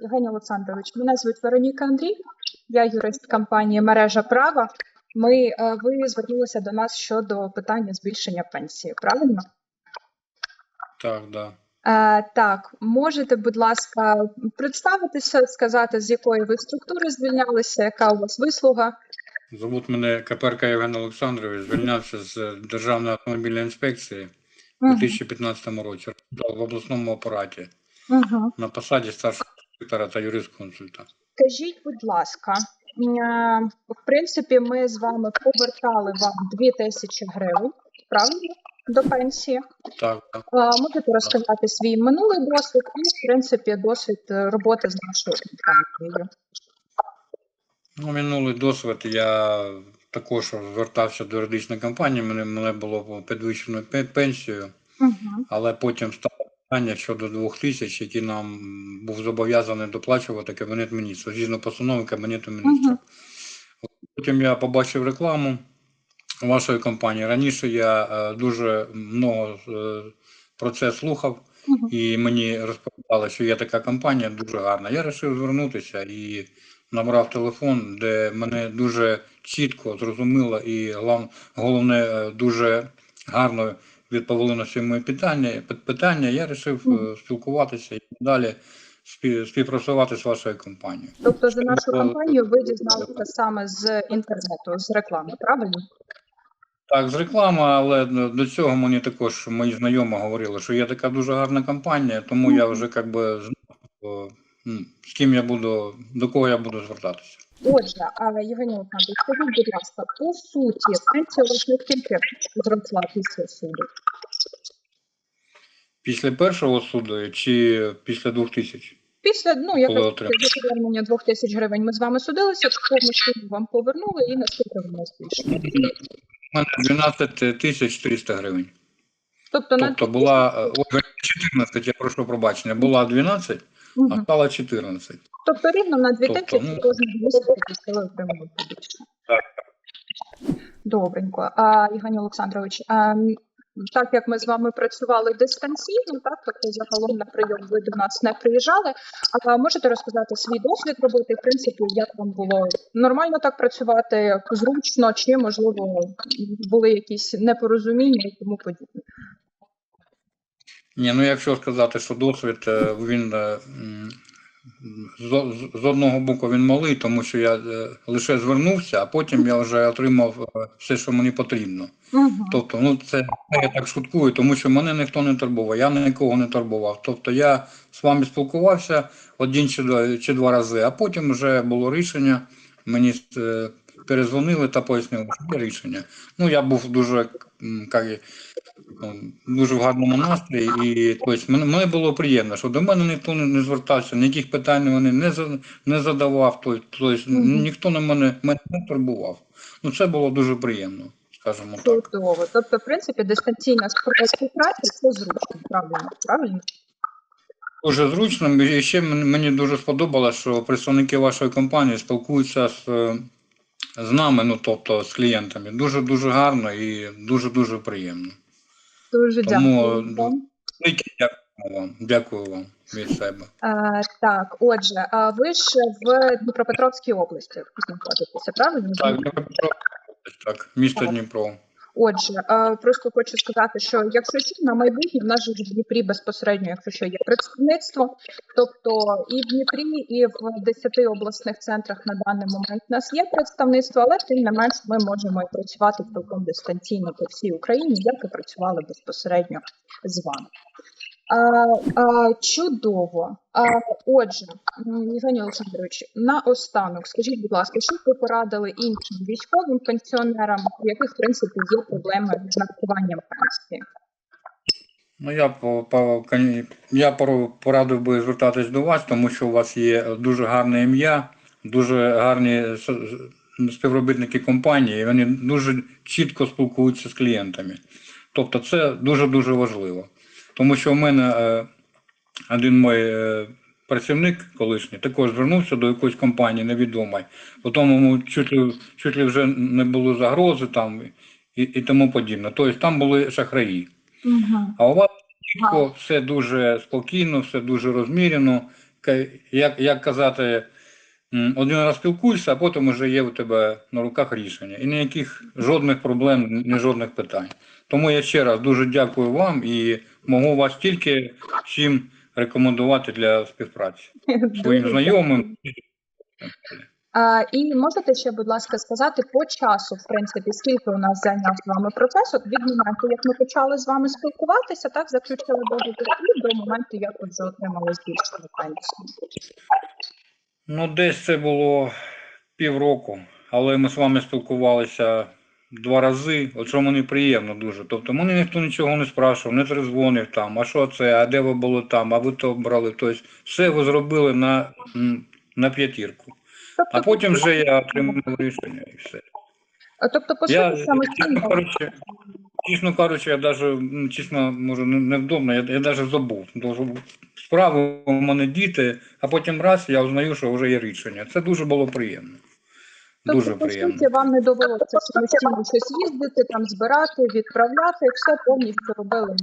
Євгеній Олександрович, мене звуть Вероніка Андрій, я юрист компанії Мережа права. Ми, е, ви звернулися до нас щодо питання збільшення пенсії, правильно? Так, да. Е, так, можете, будь ласка, представитися, сказати, з якої ви структури звільнялися, яка у вас вислуга? Зовут мене Каперка Євген Олександрович, звільнявся з Державної автомобільної інспекції у 2015 році. В обласному апараті мгм. на посаді старшого та юрист-консульта. Скажіть, будь ласка, в принципі, ми з вами повертали вам 2 тисячі гривень, правильно? До пенсії. Так, так. Можете розказати свій минулий досвід і, в принципі, досвід е, роботи з нашою компанією. Ну, минулий досвід я також звертався до юридичної компанії, мене, мене було підвищено пенсію, Угу. але потім стало питання щодо двох тисяч, які нам був зобов'язаний доплачувати Кабінет міністрів, згідно постанови Кабінету міністрів. Потім я побачив рекламу вашої компанії. Раніше я е, дуже много е, про це слухав, Угу. і мені розповідали, що є така компанія дуже гарна. Я вирішив звернутися і набрав телефон, де мене дуже чітко зрозуміло і головне е, дуже гарно відповіли на всі мої питання. питання. Я вирішив спілкуватися і далі спів- співпрацювати з вашою компанією. Тобто за нашу Е, компанію ви дізналися саме з інтернету, з реклами, правильно? Так, з реклами, але до цього мені також мої знайомі говорили, що є така дуже гарна компанія, тому я вже як би знав, з ким я буду, до кого я буду звертатися. Отже, а, Євгеній Олександрович, скажіть, будь ласка, по суті, пенсія у вас наскільки зросла після суду? Після першого суду чи після двох тисяч? Після, ну, як Коли ви отримали? за повернення двох тисяч гривень ми з вами судилися, в повну суму вам повернули і наскільки воно збільшено? У мене 12 тисяч 400 гривень. Тобто на Тобто була е, 14, я прошу пробачення, була 12, а стала 14. Тобто рівно на 2 Тобто, тисячі ну, кожного місяця ви отримали більше. Так. Добренько. А, Євгеній Олександрович, а, так як ми з вами працювали дистанційно, так, тобто загалом на прийом ви до нас не приїжджали, а можете розказати свій досвід роботи, в принципі, як вам було нормально так працювати, зручно, чи, можливо, були якісь непорозуміння і тому подібне? Ні, ну якщо сказати, що досвід е, він е, з, одного боку він малий, тому що я е, лише звернувся, а потім я вже отримав все, що мені потрібно. Угу. Тобто, ну це я так шуткую, тому що мене ніхто не турбував, я нікого не турбував. Тобто я з вами спілкувався один чи два, чи два рази, а потім вже було рішення. Мені перезвонили та пояснили, що є рішення. Ну я був дуже як, ну, дуже в гарному настрої, і тобто, мене було приємно, що до мене ніхто не, звертався, ніяких питань вони не, не задавав, тобто, тобто ніхто на мене, мене не турбував. Ну це було дуже приємно, скажімо так. Чудово. Тобто, в принципі, дистанційна співпраця це зручно, правильно? Правильно? Дуже зручно. І ще мені мені дуже сподобалось, що представники вашої компанії спілкуються з, з нами, ну тобто з клієнтами. Дуже дуже гарно і дуже дуже приємно. Дуже Тому, дякую. Дякую вам. Дякую вам від себе. А, так, отже, а ви ж в Дніпропетровській області знаходитеся, правильно? Так, область, так, місто Дніпро. Отже, просто хочу сказати, що якщо що, на майбутнє в нас же в Дніпрі безпосередньо, якщо що є представництво, тобто і в Дніпрі, і в 10 обласних центрах на даний момент у нас є представництво, але тим не менш ми можемо і працювати цілком дистанційно по всій Україні, як і працювали безпосередньо з вами. Чудово. Отже, Євгеній Олександрович, наостанок, скажіть, будь ласка, що ви порадили іншим військовим пенсіонерам, у яких в принципі є проблеми з нарахуванням пенсії? Ну, я по я порадив би звертатись до вас, тому що у вас є дуже гарне ім'я, дуже гарні співробітники компанії, і вони дуже чітко спілкуються з клієнтами. Тобто це дуже-дуже важливо. Тому що в мене е, один мій е, працівник колишній також звернувся до якоїсь компанії невідомої, потім йому чуть ли, чуть ли вже не було загрози там і, і тому подібне. Тобто там були шахраї. Угу. А у вас чітко все дуже спокійно, все дуже розмірено. як, як казати, один раз спілкуєшся, а потім вже є у тебе на руках рішення. І ніяких жодних проблем, ні жодних питань. Тому я ще раз дуже дякую вам і можу вас тільки всім рекомендувати для співпраці своїм знайомим. А, і можете ще, будь ласка, сказати по часу, в принципі, скільки у нас зайняв з вами процес от від моменту, як ми почали з вами спілкуватися, так заключили договір, до моменту, як ви вже отримали збільшену пенсію. Ну, десь це було півроку, але ми з вами спілкувалися два рази, що мені приємно дуже. Тобто мене ніхто нічого не спрашував, не трезвонив там, а що це, а де ви були там, а ви то брали. Тобто все ви зробили на, на п'ятірку. Тобто, А потім вже я отримав рішення і все. а, тобто, по Я, чесно кажучи, чесно кажучи, я даже, ну, чесно, може, не- невдобно, я, я даже забув. Справи у мене діти, а потім раз я узнаю, що вже є рішення. Це дуже було приємно. Дуже Тобто, по приємно. суті, вам не довелося самостійно щось їздити, там збирати, відправляти, все повністю робили ми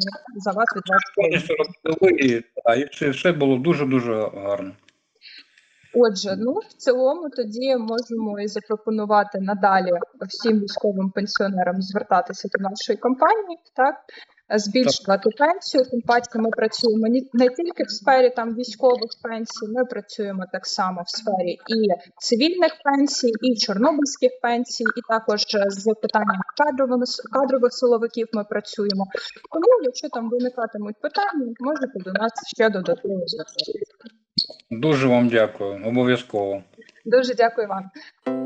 за вас від вас. Повністю робили, і, та, і все, все було дуже-дуже гарно. Отже, ну в цілому тоді можемо і запропонувати надалі всім військовим пенсіонерам звертатися до нашої компанії, так збільшувати пенсію. Тим паче ми працюємо не тільки в сфері там військових пенсій, ми працюємо так само в сфері і цивільних пенсій, і чорнобильських пенсій, і також е, з питанням кадровими кадрових силовиків ми працюємо. Тому, якщо там виникатимуть питання, можете до нас ще додатково звертатися. Дуже вам дякую, обов'язково. Дуже дякую вам.